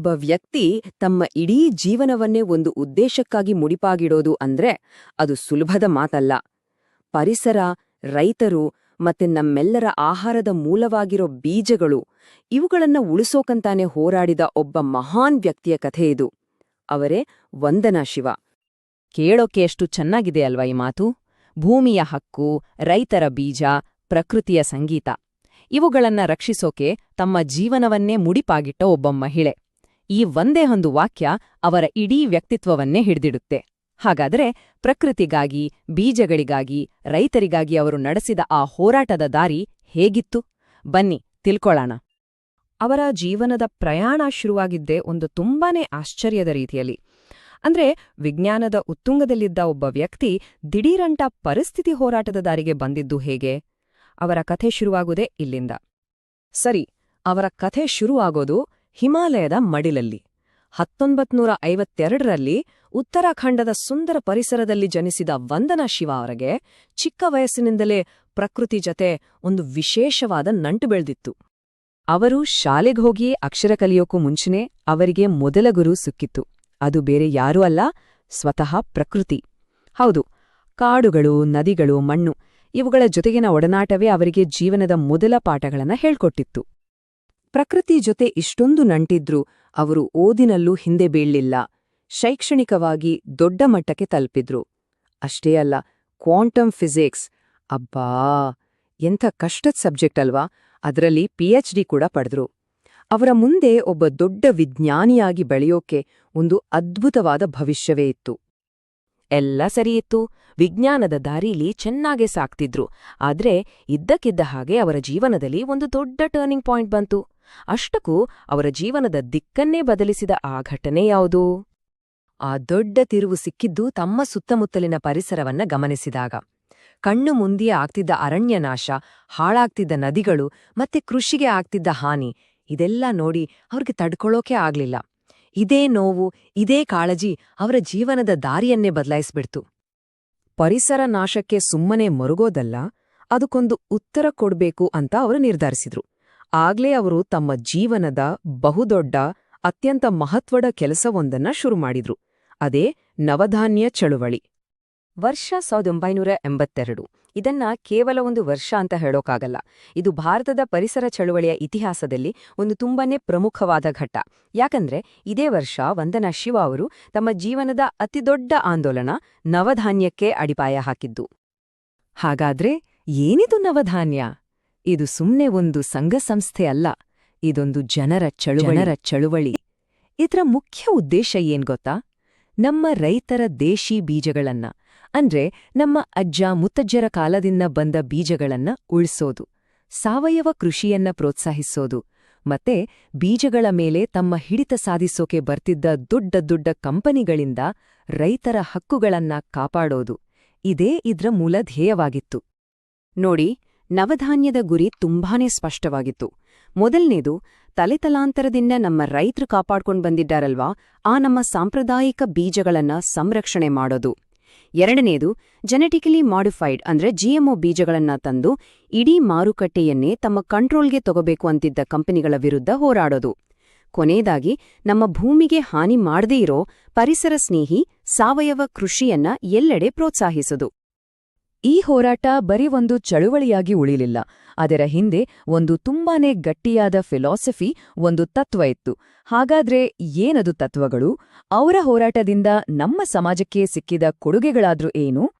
ಒಬ್ಬ ವ್ಯಕ್ತಿ ತಮ್ಮ ಇಡೀ ಜೀವನವನ್ನೇ ಒಂದು ಉದ್ದೇಶಕ್ಕಾಗಿ ಮುಡಿಪಾಗಿಡೋದು ಅಂದ್ರೆ ಅದು ಸುಲಭದ ಮಾತಲ್ಲ. ಪರಿಸರ, ರೈತರು ಮತ್ತೆ ನಮ್ಮೆಲ್ಲರ ಆಹಾರದ ಮೂಲವಾಗಿರೋ ಬೀಜಗಳು ಇವುಗಳನ್ನ ಉಳಿಸೋಕಂತಾನೆ ಹೋರಾಡಿದ ಒಬ್ಬ ಮಹಾನ್ ವ್ಯಕ್ತಿಯ ಕಥೆ ಇದು. ಅವರೇ ವಂದನಾ ಶಿವ. ಕೇಳೋಕೆ ಎಷ್ಟು ಚೆನ್ನಾಗಿದೆ ಅಲ್ವಾ ಈ ಮಾತು? ಭೂಮಿಯ ಹಕ್ಕು, ರೈತರ ಬೀಜ, ಪ್ರಕೃತಿಯ ಸಂಗೀತ. ಇವುಗಳನ್ನ ರಕ್ಷಿಸೋಕೆ ತಮ್ಮ ಜೀವನವನ್ನೇ ಮುಡಿಪಾಗಿಟ್ಟ ಒಬ್ಬ ಮಹಿಳೆ. ಈ ಒಂದೇ ಒಂದು ವಾಕ್ಯ ಅವರ ಇಡೀ ವ್ಯಕ್ತಿತ್ವವನ್ನೇ ಹಿಡಿದಿಡುತ್ತೆ. ಹಾಗಾದರೆ ಪ್ರಕೃತಿಗಾಗಿ, ಬೀಜಗಳಿಗಾಗಿ, ರೈತರಿಗಾಗಿ ಅವರು ನಡೆಸಿದ ಆ ಹೋರಾಟದ ದಾರಿ ಹೇಗಿತ್ತು? ಬನ್ನಿ, ತಿಳ್ಕೊಳ್ಳೋಣ. ಅವರ ಜೀವನದ ಪ್ರಯಾಣ ಶುರುವಾಗಿದ್ದೇ ಒಂದು ತುಂಬಾನೇ ಆಶ್ಚರ್ಯದ ರೀತಿಯಲ್ಲಿ. ಅಂದ್ರೆ ವಿಜ್ಞಾನದ ಉತ್ತುಂಗದಲ್ಲಿದ್ದ ಒಬ್ಬ ವ್ಯಕ್ತಿ ದಿಢೀರಂಟ ಪರಿಸ್ಥಿತಿ ಹೋರಾಟದ ದಾರಿಗೆ ಬಂದಿದ್ದು ಹೇಗೆ? ಅವರ ಕಥೆ ಶುರುವಾಗುವುದೇ ಇಲ್ಲಿಂದ. ಸರಿ, ಅವರ ಕಥೆ ಶುರುವಾಗೋದು ಹಿಮಾಲಯದ ಮಡಿಲಲ್ಲಿ. ಹತ್ತೊಂಬತ್ನೂರ ಐವತ್ತೆರಡರಲ್ಲಿ ಉತ್ತರಾಖಂಡದ ಸುಂದರ ಪರಿಸರದಲ್ಲಿ ಜನಿಸಿದ ವಂದನಾ ಶಿವ ಅವರಿಗೆ ಚಿಕ್ಕ ವಯಸ್ಸಿನಿಂದಲೇ ಪ್ರಕೃತಿ ಜತೆ ಒಂದು ವಿಶೇಷವಾದ ನಂಟು ಬೆಳೆದಿತ್ತು. ಅವರು ಶಾಲೆಗೆ ಹೋಗಿ ಅಕ್ಷರ ಕಲಿಯೋಕ್ಕೂ ಮುಂಚೆನೇ ಅವರಿಗೆ ಮೊದಲ ಗುರು ಸಿಕ್ಕಿತ್ತು. ಅದು ಬೇರೆ ಯಾರೂ ಅಲ್ಲ, ಸ್ವತಃ ಪ್ರಕೃತಿ. ಹೌದು, ಕಾಡುಗಳು, ನದಿಗಳು, ಮಣ್ಣು ಇವುಗಳ ಜೊತೆಗಿನ ಒಡನಾಟವೇ ಅವರಿಗೆ ಜೀವನದ ಮೊದಲ ಪಾಠಗಳನ್ನು ಹೇಳ್ಕೊಟ್ಟಿತ್ತು. ಪ್ರಕೃತಿ ಜೊತೆ ಇಷ್ಟೊಂದು ನಂಟಿದ್ರೂ, ಅವರು ಓದಿನಲ್ಲೂ ಹಿಂದೆ ಬೀಳ್ಲಿಲ್ಲ. ಶೈಕ್ಷಣಿಕವಾಗಿ ದೊಡ್ಡ ಮಟ್ಟಕ್ಕೆ ತಲುಪಿದ್ರು. ಅಷ್ಟೇ ಅಲ್ಲ, ಕ್ವಾಂಟಮ್ ಫಿಸಿಕ್ಸ್. ಅಬ್ಬಾ! ಎಂಥ ಕಷ್ಟದ ಸಬ್ಜೆಕ್ಟ್ ಅಲ್ವಾ? ಅದರಲ್ಲಿ ಪಿಎಚ್ಡಿ ಕೂಡ ಪಡೆದ್ರು. ಅವರ ಮುಂದೆ ಒಬ್ಬ ದೊಡ್ಡ ವಿಜ್ಞಾನಿಯಾಗಿ ಬೆಳೆಯೋಕೆ ಒಂದು ಅದ್ಭುತವಾದ ಭವಿಷ್ಯವೇ ಇತ್ತು. ಎಲ್ಲ ಸರಿಯಿತ್ತು ವಿಜ್ಞಾನದ ದಾರಿಲಿ ಚೆನ್ನಾಗೆ ಸಾಕ್ತಿದ್ರು. ಆದ್ರೆ ಇದ್ದಕ್ಕಿದ್ದ ಹಾಗೆ ಅವರ ಜೀವನದಲ್ಲಿ ಒಂದು ದೊಡ್ಡ ಟರ್ನಿಂಗ್ ಪಾಯಿಂಟ್ ಬಂತು. ಅಷ್ಟಕ್ಕೂ ಅವರ ಜೀವನದ ದಿಕ್ಕನ್ನೇ ಬದಲಿಸಿದ ಆ ಘಟನೆ ಯಾವುದು? ಆ ದೊಡ್ಡ ತಿರುವು ಸಿಕ್ಕಿದ್ದು ತಮ್ಮ ಸುತ್ತಮುತ್ತಲಿನ ಪರಿಸರವನ್ನ ಗಮನಿಸಿದಾಗ. ಕಣ್ಣು ಮುಂದಿಯೇ ಆಗ್ತಿದ್ದ ಅರಣ್ಯನಾಶ, ಹಾಳಾಗ್ತಿದ್ದ ನದಿಗಳು ಮತ್ತೆ ಕೃಷಿಗೆ ಆಗ್ತಿದ್ದ ಹಾನಿ, ಇದೆಲ್ಲ ನೋಡಿ ಅವ್ರಿಗೆ ತಡ್ಕೊಳ್ಳೋಕೆ ಆಗ್ಲಿಲ್ಲ. ಇದೇ ನೋವು, ಇದೇ ಕಾಳಜಿ ಅವರ ಜೀವನದ ದಾರಿಯನ್ನೇ ಬದಲಾಯಿಸ್ಬಿಡ್ತು. ಪರಿಸರ ನಾಶಕ್ಕೆ ಸುಮ್ಮನೆ ಮರುಗೋದಲ್ಲ, ಅದಕ್ಕೊಂದು ಉತ್ತರ ಕೊಡ್ಬೇಕು ಅಂತ ಅವರು ನಿರ್ಧರಿಸಿದ್ರು. ಆಗ್ಲೇ ಅವರು ತಮ್ಮ ಜೀವನದ ಬಹುದೊಡ್ಡ, ಅತ್ಯಂತ ಮಹತ್ವದ ಕೆಲಸವೊಂದನ್ನ ಶುರು ಮಾಡಿದ್ರು. ಅದೇ ನವಧಾನ್ಯ ಚಳುವಳಿ. ವರ್ಷ ಸಾವಿರದ ಒಂಬೈನೂರ ಎಂಬತ್ತೆರಡು. ಇದನ್ನ ಕೇವಲ ಒಂದು ವರ್ಷ ಅಂತ ಹೇಳೋಕ್ಕಾಗಲ್ಲ ಇದು ಭಾರತದ ಪರಿಸರ ಚಳುವಳಿಯ ಇತಿಹಾಸದಲ್ಲಿ ಒಂದು ತುಂಬಾನೇ ಪ್ರಮುಖವಾದ ಘಟ್ಟ. ಯಾಕಂದ್ರೆ ಇದೇ ವರ್ಷ ವಂದನಾ ಶಿವ ಅವರು ತಮ್ಮ ಜೀವನದ ಅತಿದೊಡ್ಡ ಆಂದೋಲನ ನವಧಾನ್ಯಕ್ಕೆ ಅಡಿಪಾಯ ಹಾಕಿದ್ದು. ಹಾಗಾದ್ರೆ ಏನಿದು ನವಧಾನ್ಯ? ಇದು ಸುಮ್ನೆ ಒಂದು ಸಂಘ ಸಂಸ್ಥೆ ಅಲ್ಲ ಇದೊಂದು ಜನರ ಚಳುವಳರ ಚಳುವಳಿ. ಇದರ ಮುಖ್ಯ ಉದ್ದೇಶ ಏನ್ ಗೊತ್ತಾ? ನಮ್ಮ ರೈತರ ದೇಶಿ ಬೀಜಗಳನ್ನ ಅಂದ್ರೆ ನಮ್ಮ ಅಜ್ಜ ಮುತ್ತಜ್ಜರ ಕಾಲದಿಂದ ಬಂದ ಬೀಜಗಳನ್ನ ಉಳಿಸೋದು ಸಾವಯವ ಕೃಷಿಯನ್ನ ಪ್ರೋತ್ಸಾಹಿಸೋದು ಮತ್ತೆ ಬೀಜಗಳ ಮೇಲೆ ತಮ್ಮ ಹಿಡಿತ ಸಾಧಿಸೋಕೆ ಬರ್ತಿದ್ದ ದೊಡ್ಡ ದೊಡ್ಡ ಕಂಪನಿಗಳಿಂದ ರೈತರ ಹಕ್ಕುಗಳನ್ನ ಕಾಪಾಡೋದು ಇದೇ ಇದ್ರ ಮೂಲ ಧ್ಯೇಯವಾಗಿತ್ತು. ನೋಡಿ ನವಧಾನ್ಯದ ಗುರಿ ತುಂಬಾನೇ ಸ್ಪಷ್ಟವಾಗಿತ್ತು. ಮೊದಲನೇದು, ತಲೆತಲಾಂತರದಿಂದ ನಮ್ಮ ರೈತರು ಕಾಪಾಡ್ಕೊಂಡು ಬಂದಿದ್ದಾರಲ್ವಾ? ಆ ನಮ್ಮ ಸಾಂಪ್ರದಾಯಿಕ ಬೀಜಗಳನ್ನ ಸಂರಕ್ಷಣೆ ಮಾಡೋದು. ಎರಡನೇದು ಜೆನೆಟಿಕಲಿ ಮಾಡಿಫೈಡ್ ಅಂದ್ರೆ ಜಿಎಂಒ ಬೀಜಗಳನ್ನ ತಂದು ಇಡೀ ಮಾರುಕಟ್ಟೆಯನ್ನೇ ತಮ್ಮ ಕಂಟ್ರೋಲ್ಗೆ ತಗೋಬೇಕು ಅಂತಿದ್ದ ಕಂಪನಿಗಳ ವಿರುದ್ಧ ಹೋರಾಡೋದು. ಕೊನೆಯದಾಗಿ, ನಮ್ಮ ಭೂಮಿಗೆ ಹಾನಿ ಮಾಡದೇ ಇರೋ ಪರಿಸರ ಸ್ನೇಹಿ ಸಾವಯವ ಕೃಷಿಯನ್ನ ಎಲ್ಲೆಡೆ ಪ್ರೋತ್ಸಾಹಿಸೋದು. ಈ ಹೋರಾಟ ಬರೀ ಒಂದು ಚಳುವಳಿಯಾಗಿ ಉಳಿಲಿಲ್ಲ. ಅದರ ಹಿಂದೆ ಒಂದು ತುಂಬಾನೇ ಗಟ್ಟಿಯಾದ ಫಿಲಾಸಫಿ, ಒಂದು ತತ್ವ ಇತ್ತು. ಹಾಗಾದ್ರೆ ಏನದು ತತ್ವಗಳು? ಅವರ ಹೋರಾಟದಿಂದ ನಮ್ಮ ಸಮಾಜಕ್ಕೆ ಸಿಕ್ಕಿದ ಕೊಡುಗೆಗಳಾದ್ರೂ ಏನು?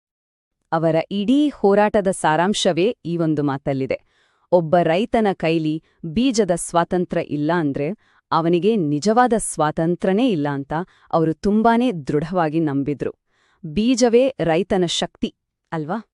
ಅವರ ಇಡೀ ಹೋರಾಟದ ಸಾರಾಂಶವೇ ಈ ಒಂದು ಮಾತಲ್ಲಿದೆ. ಒಬ್ಬ ರೈತನ ಕೈಲಿ ಬೀಜದ ಸ್ವಾತಂತ್ರ್ಯ ಇಲ್ಲ ಅಂದ್ರೆ ಅವನಿಗೆ ನಿಜವಾದ ಸ್ವಾತಂತ್ರ್ಯನೇ ಇಲ್ಲ ಅಂತ ಅವರು ತುಂಬಾನೇ ದೃಢವಾಗಿ ನಂಬಿದ್ರು. ಬೀಜವೇ ರೈತನ ಶಕ್ತಿ, ಅಲ್ವಾ?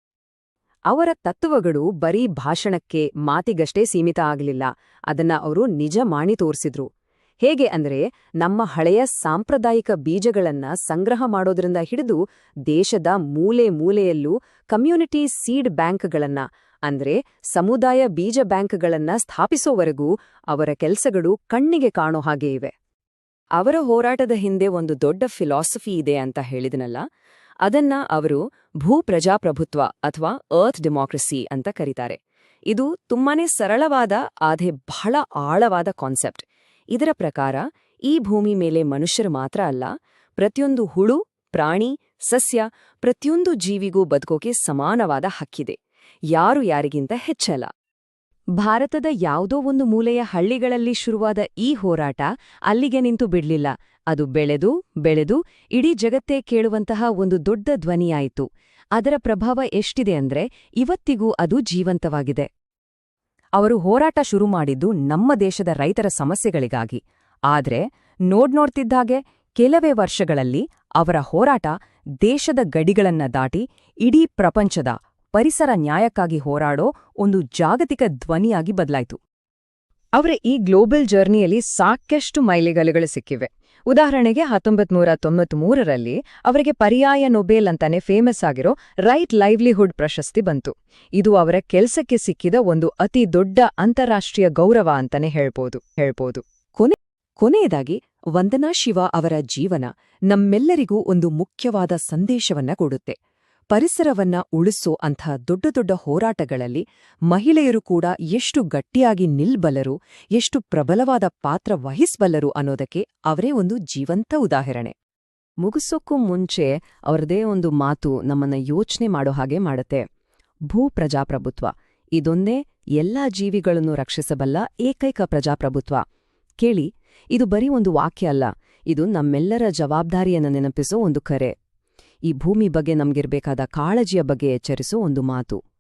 ಅವರ ತತ್ವಗಳು ಬರೀ ಭಾಷಣಕ್ಕೆ ಮಾತಿಗಷ್ಟೇ ಸೀಮಿತ ಆಗಲಿಲ್ಲ. ಅದನ್ನ ಅವರು ನಿಜ ಮಾಡಿ ತೋರಿಸಿದ್ರು. ಹೇಗೆ ಅಂದ್ರೆ, ನಮ್ಮ ಹಳೆಯ ಸಾಂಪ್ರದಾಯಿಕ ಬೀಜಗಳನ್ನ ಸಂಗ್ರಹ ಮಾಡೋದ್ರಿಂದ ಹಿಡಿದು ದೇಶದ ಮೂಲೆ ಮೂಲೆಯಲ್ಲೂ ಕಮ್ಯುನಿಟಿ ಸೀಡ್ ಬ್ಯಾಂಕ್ಗಳನ್ನ, ಅಂದ್ರೆ ಸಮುದಾಯ ಬೀಜ ಬ್ಯಾಂಕ್ಗಳನ್ನ ಸ್ಥಾಪಿಸೋವರೆಗೂ ಅವರ ಕೆಲಸಗಳು ಕಣ್ಣಿಗೆ ಕಾಣೋ ಹಾಗೆ ಇವೆ. ಅವರ ಹೋರಾಟದ ಹಿಂದೆ ಒಂದು ದೊಡ್ಡ ಫಿಲಾಸಫಿ ಇದೆ ಅಂತ ಹೇಳಿದನಲ್ಲ? ಅದನ್ನ ಅವರು ಭೂಪ್ರಜಾಪ್ರಭುತ್ವ ಅಥವಾ ಅರ್ಥ್ ಡೆಮಾಕ್ರಸಿ ಅಂತ ಕರೀತಾರೆ. ಇದು ತುಂಬಾನೇ ಸರಳವಾದ, ಆದ್ರೆ ಬಹಳ ಆಳವಾದ ಕಾನ್ಸೆಪ್ಟ್ ಇದರ ಪ್ರಕಾರ, ಈ ಭೂಮಿ ಮೇಲೆ ಮನುಷ್ಯರು ಮಾತ್ರ ಅಲ್ಲ, ಪ್ರತಿಯೊಂದು ಹುಳು, ಪ್ರಾಣಿ, ಸಸ್ಯ, ಪ್ರತಿಯೊಂದು ಜೀವಿಗೂ ಬದುಕೋಕೆ ಸಮಾನವಾದ ಹಕ್ಕಿದೆ. ಯಾರು ಯಾರಿಗಿಂತ ಹೆಚ್ಚಲ್ಲ. ಭಾರತದ ಯಾವುದೋ ಒಂದು ಮೂಲೆಯ ಹಳ್ಳಿಗಳಲ್ಲಿ ಶುರುವಾದ ಈ ಹೋರಾಟ ಅಲ್ಲಿಗೆ ನಿಂತು ಬಿಡ್ಲಿಲ್ಲ. ಅದು ಬೆಳೆದು ಬೆಳೆದು, ಇಡೀ ಜಗತ್ತೇ ಕೇಳುವಂತಹ ಒಂದು ದೊಡ್ಡ ಧ್ವನಿಯಾಯಿತು. ಅದರ ಪ್ರಭಾವ ಎಷ್ಟಿದೆ ಅಂದ್ರೆ ಇವತ್ತಿಗೂ ಅದು ಜೀವಂತವಾಗಿದೆ. ಅವರು ಹೋರಾಟ ಶುರು ಮಾಡಿದ್ದು ನಮ್ಮ ದೇಶದ ರೈತರ ಸಮಸ್ಯೆಗಳಿಗಾಗಿ. ಆದ್ರೆ ನೋಡ್ನೋಡ್ತಿದ್ದಾಗೆ ಕೆಲವೇ ವರ್ಷಗಳಲ್ಲಿ ಅವರ ಹೋರಾಟ ದೇಶದ ಗಡಿಗಳನ್ನ ದಾಟಿ ಇಡೀ ಪ್ರಪಂಚದ ಪರಿಸರ ನ್ಯಾಯಕ್ಕಾಗಿ ಹೋರಾಡೋ ಒಂದು ಜಾಗತಿಕ ಧ್ವನಿಯಾಗಿ ಬದಲಾಯಿತು. ಅವರ, ಈ ಗ್ಲೋಬಲ್ ಜರ್ನಿಯಲ್ಲಿ ಸಾಕಷ್ಟು ಮೈಲಿಗಲ್ಲುಗಳು ಸಿಕ್ಕಿವೆ. ಉದಾಹರಣೆಗೆ ಹತ್ತೊಂಬತ್ ನೂರ ತೊಂಬತ್ಮೂರರಲ್ಲಿ ಅವರಿಗೆ ಪರ್ಯಾಯ ನೊಬೆಲ್ ಅಂತಾನೆ ಫೇಮಸ್ ಆಗಿರೋ ರೈಟ್ ಲೈವ್ಲಿಹುಡ್ ಪ್ರಶಸ್ತಿ ಬಂತು. ಇದು ಅವರ ಕೆಲಸಕ್ಕೆ ಸಿಕ್ಕಿದ ಒಂದು ಅತಿ ದೊಡ್ಡ ಅಂತಾರಾಷ್ಟ್ರೀಯ ಗೌರವ ಅಂತಾನೆ ಹೇಳ್ಬೋದು ಹೇಳ್ಬೋದು. ಕೊನೆ, ಕೊನೆಯದಾಗಿ, ವಂದನಾ ಶಿವ ಅವರ ಜೀವನ ನಮ್ಮೆಲ್ಲರಿಗೂ ಒಂದು ಮುಖ್ಯವಾದ ಸಂದೇಶವನ್ನ ಕೊಡುತ್ತೆ. ಪರಿಸರವನ್ನ ಉಳಿಸೋ ಅಂಥ ದೊಡ್ಡ ದೊಡ್ಡ ಹೋರಾಟಗಳಲ್ಲಿ ಮಹಿಳೆಯರು ಕೂಡ ಎಷ್ಟು ಗಟ್ಟಿಯಾಗಿ ನಿಲ್ಬಲ್ಲರು, ಎಷ್ಟು ಪ್ರಬಲವಾದ ಪಾತ್ರ ವಹಿಸ್ಬಲ್ಲರು ಅನ್ನೋದಕ್ಕೆ ಅವರೇ ಒಂದು ಜೀವಂತ ಉದಾಹರಣೆ. ಮುಗಿಸೋಕ್ಕೂ ಮುಂಚೆ ಅವರದೇ ಒಂದು ಮಾತು ನಮ್ಮನ್ನ ಯೋಚನೆ ಮಾಡೋ ಹಾಗೆ ಮಾಡುತ್ತೆ. ಭೂ ಪ್ರಜಾಪ್ರಭುತ್ವ. ಇದೊಂದೇ ಎಲ್ಲಾ ಜೀವಿಗಳನ್ನು ರಕ್ಷಿಸಬಲ್ಲ ಏಕೈಕ ಪ್ರಜಾಪ್ರಭುತ್ವ. ಕೇಳಿ, ಇದು ಬರೀ ಒಂದು ವಾಕ್ಯ ಅಲ್ಲ, ಇದು ನಮ್ಮೆಲ್ಲರ ಜವಾಬ್ದಾರಿಯನ್ನು ನೆನಪಿಸೋ ಒಂದು ಕರೆ. ಈ ಭೂಮಿ ಬಗ್ಗೆ ನಮಗಿರಬೇಕಾದ ಕಾಳಜಿಯ ಬಗ್ಗೆ ಎಚ್ಚರಿಸೋ ಒಂದು ಮಾತು.